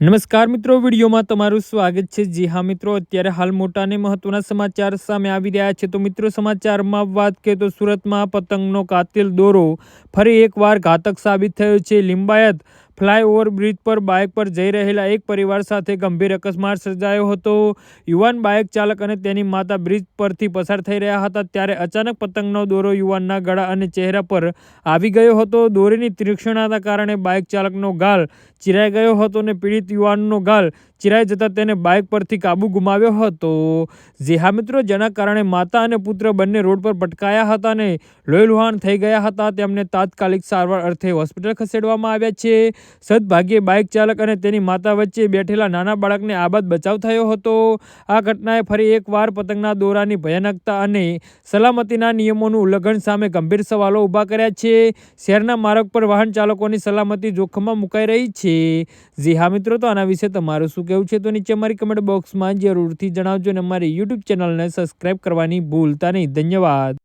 નમસ્કાર મિત્રો, વિડીયોમાં તમારું સ્વાગત છે. જી હા મિત્રો, અત્યારે હાલ મોટા અને મહત્વના સમાચાર સામે આવી રહ્યા છે. તો મિત્રો, સમાચારમાં વાત કરીએ તો સુરતમાં પતંગનો કાતિલ દોરો ફરી એકવાર ઘાતક સાબિત થયો છે. લિંબાયત ફ્લાયઓવર બ્રિજ પર બાઇક પર જઈ રહેલા એક પરિવાર સાથે ગંભીર અકસ્માત સર્જાયો હતો. યુવાન બાઇક ચાલક અને તેની માતા બ્રિજ પરથી પસાર થઈ રહ્યા હતા ત્યારે અચાનક પતંગનો દોરો યુવાનના ગળા અને ચહેરા પર આવી ગયો હતો. દોરીની તીક્ષ્ણતાના કારણે બાઇક ચાલકનો ગાલ ચિરાઈ ગયો હતો અને પીડિત યુવાનનો ગાલ ચિરાઈ જતાં તેને બાઇક પરથી કાબુ ગુમાવ્યો હતો. જે મિત્રો, જેના કારણે માતા અને પુત્ર બંને રોડ પર પટકાયા હતા અને લોહીલુહાણ થઈ ગયા હતા, તેમને તાત્કાલિક સારવાર અર્થે હોસ્પિટલ ખસેડવામાં આવ્યા છે. સદભાગ્યે બાઇક ચાલક અને તેની માતા વચ્ચે બેઠેલા નાના બાળકને આબાદ બચાવ થયો હતો. આ ઘટનાએ ફરી એકવાર પતંગના દોરાની ભયાનકતા અને સલામતીના નિયમોનું ઉલ્લંઘન સામે ગંભીર સવાલો ઊભા કર્યા છે. શહેરના માર્ગ પર વાહન ચાલકોની સલામતી જોખમમાં મુકાઈ રહી છે. જી મિત્રો, તો આના વિશે તમારું શું કહેવું છે તો નીચે અમારી કમેન્ટ બોક્સમાં જરૂરથી જણાવજો અને અમારી યુટ્યુબ ચેનલને સબસ્ક્રાઈબ કરવાની ભૂલતા નહીં. ધન્યવાદ.